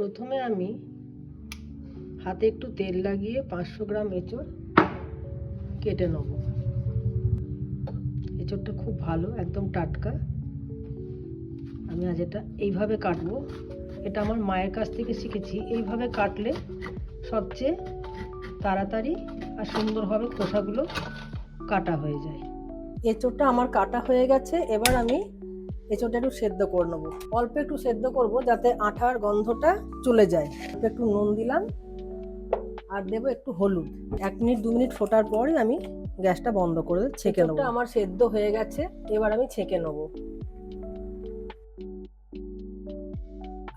প্রথমে আমি হাতে একটু তেল লাগিয়ে পাঁচশো গ্রাম এঁচড় কেটে নেব। এঁচড়টা খুব ভালো, একদম টাটকা। আমি আজ এটা এইভাবে কাটবো। এটা আমার মায়ের কাছ থেকে শিখেছি। এইভাবে কাটলে সবচেয়ে তাড়াতাড়ি আর সুন্দরভাবে খোসাগুলো কাটা হয়ে যায়। এঁচোড়টা আমার কাটা হয়ে গেছে। এবার আমি এঁচোড়টা একটু সেদ্ধ করে নেব। অল্প একটু সেদ্ধ করব যাতে আঠার গন্ধটা চলে যায়। একটু নুন দিলাম আর দেবো একটু হলুদ। এক মিনিট, দু মিনিট ফোটার পরে আমি গ্যাসটা বন্ধ করে ছেঁকে নেব। আমার সেদ্ধ হয়ে গেছে, এবার আমি ছেঁকে নেব।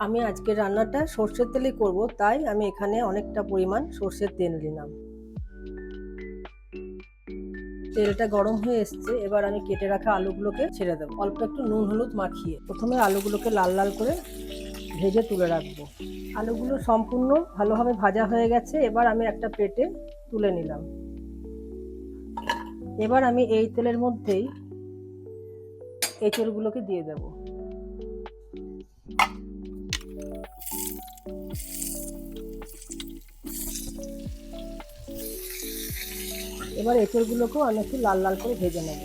আমি আজকে রান্নাটা সর্ষের তেলে করব, তাই আমি এখানে অনেকটা পরিমাণ সর্ষের তেল নিলাম তেলটা গরম হয়ে এসছে, এবার আমি কেটে রাখা আলুগুলোকে ছেড়ে দেবো। অল্প একটু নুন, হলুদ মাখিয়ে প্রথমে আলুগুলোকে লাল লাল করে ভেজে তুলে রাখব। আলুগুলো সম্পূর্ণ ভালোভাবে ভাজা হয়ে গেছে, এবার আমি একটা প্লেটে তুলে নিলাম। এবার আমি এই তেলের মধ্যেই এঁচড়গুলোকে দিয়ে দেবো। এবার এঁচড়গুলোকেও আমি একটু লাল লাল করে ভেজে নেব।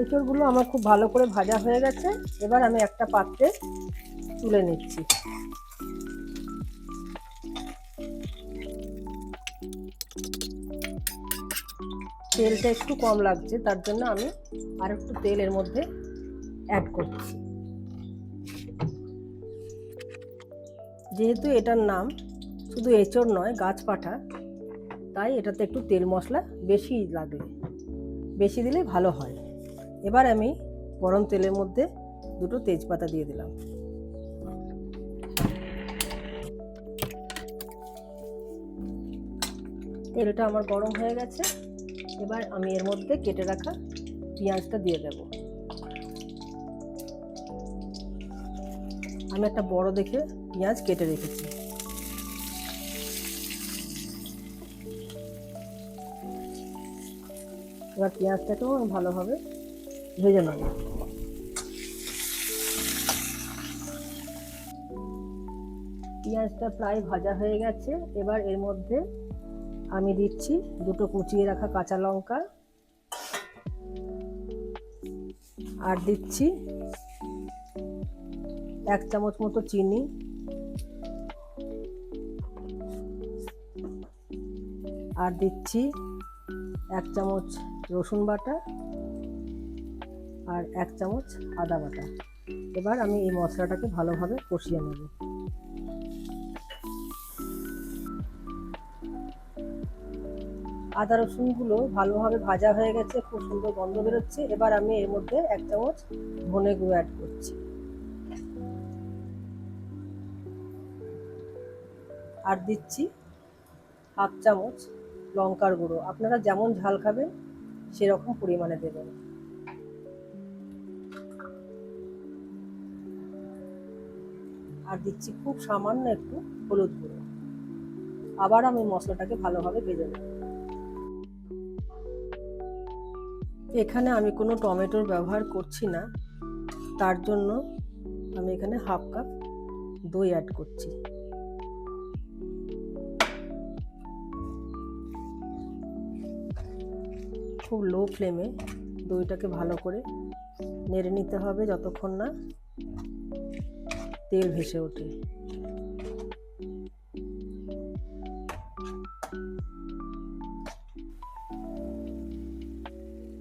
এঁচড়গুলো আমার খুব ভালো করে ভাজা হয়ে গেছে। এবার আমি একটা পাত্রে তুলে নিচ্ছি। তেলটা একটু কম লাগছে, তার জন্য আমি আর একটু তেল এর মধ্যে অ্যাড করছি। যেহেতু এটার নাম শুধু এঁচড় নয়, গাছ পাঠা, তাই এটাতে একটু তেল মশলা বেশি লাগবে। বেশি দিলে ভালো হয়। এবার আমি গরম তেলের মধ্যে দুটো তেজপাতা দিয়ে দিলাম। তেলটা আমার গরম হয়ে গেছে। এবার আমি এর মধ্যে কেটে রাখা পেঁয়াজটা দিয়ে দেব। আমি একটা বড় দেখে পেঁয়াজ কেটে রেখেছি। এবার পেঁয়াজটাকেও ভালোভাবে ভেজে নেব। পেঁয়াজটা প্রায় ভাজা হয়ে গেছে। এবার এর মধ্যে আমি দিচ্ছি দুটো কুচিয়ে রাখা কাঁচা লঙ্কা। আর দিচ্ছি এক চামচ মতো চিনি। আর দিচ্ছি এক চামচ রসুন বাটা আর এক চামচ আদা বাটা। এবার আমি এই মশলাটাকে ভালোভাবে কষিয়ে নেব। আদা রসুনগুলো ভালোভাবে ভাজা হয়ে গেছে, খুব সুন্দর গন্ধ বেরোচ্ছে। এবার আমি এর মধ্যে এক চামচ ধনে গুঁড়ো অ্যাড করছি। আর দিচ্ছি হাফ চামচ লঙ্কার গুঁড়ো। আপনারা যেমন ঝাল খাবেন, সেরকম পরিমাণে দেবেন। আর দিচ্ছি খুব সামান্য একটু হলুদ গুঁড়ো। আবার আমি মশলাটাকে ভালোভাবে ভেজে নেব। এখানে আমি কোনো টমেটোর ব্যবহার করছি না। তার জন্য আমি এখানে হাফ কাপ দই অ্যাড করছি। খুব লো ফ্লেমে দইটাকে ভালো করে নেড়ে নিতে হবে যতক্ষণ না তেল ভেসে ওঠে।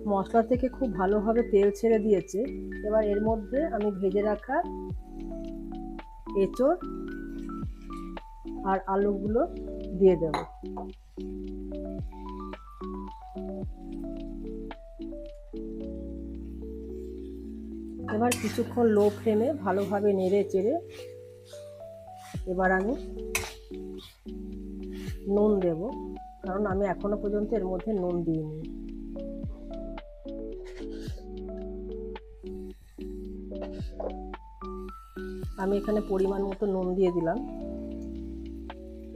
মশলা থেকে খুব ভালোভাবে তেল ছেড়ে দিয়েছে। এবার এর মধ্যে আমি ভেজে রাখা এঁচড় আর আলুগুলো দিয়ে দেব। এবার কিছুক্ষণ লো ফ্লেমে ভালোভাবে নেড়ে চেড়ে এবার আমি নুন দেব, কারণ আমি এখনও পর্যন্ত এর মধ্যে নুন দিইনি। আমি এখানে পরিমাণ মতো নুন দিয়ে দিলাম।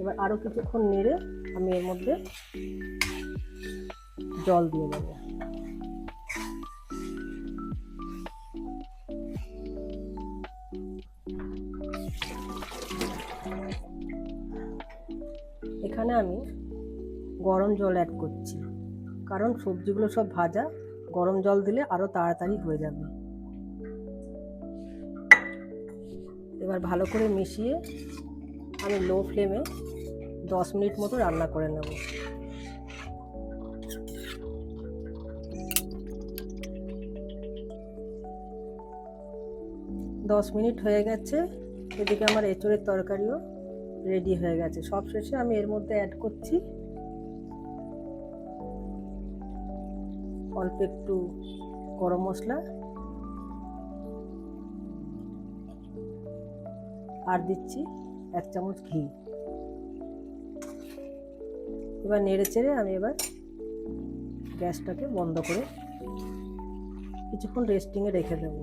এবার আরও কিছুক্ষণ নেড়ে আমি এর মধ্যে জল দিয়ে দেবো। গরম জল অ্যাড করছি। কারণ সবজিগুলো সব ভাজা, গরম জল দিলে আরও তাড়াতাড়ি হয়ে যাবে। এবার ভালো করে মিশিয়ে আমি লো ফ্লেমে দশ মিনিট মতো রান্না করে নেব। দশ মিনিট হয়ে গেছে। এদিকে আমার এঁচড়ের তরকারিও রেডি হয়ে গেছে। সব শেষে আমি এর মধ্যে অ্যাড করছি। অল্প একটু গরম মশলা। আর দিচ্ছি এক চামচ ঘি। এবার নেড়ে চেড়ে আমি এবার গ্যাসটাকে বন্ধ করে কিছুক্ষণ রেস্টিংয়ে রেখে দেবো।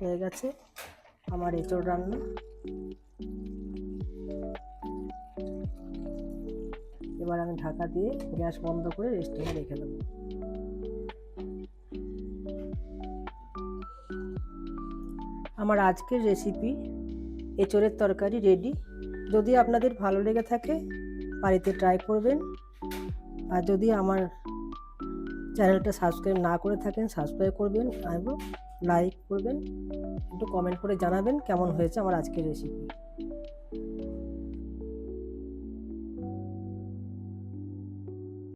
হয়ে গেছে আমার এঁচড় রান্না। এবার আমি ঢাকা দিয়ে গ্যাস বন্ধ করে রেস্টিংয়ে রেখে দেবো। আমার আজকের রেসিপি এঁচড়ের তরকারি রেডি। যদি আপনাদের ভালো লেগে থাকে, বাড়িতে ট্রাই করবেন। আর যদি আমার চ্যানেলটা সাবস্ক্রাইব না করে থাকেন, সাবস্ক্রাইব করবেন এবং লাইক করবেন। একটু কমেন্ট করে জানাবেন কেমন হয়েছে আমার আজকের রেসিপি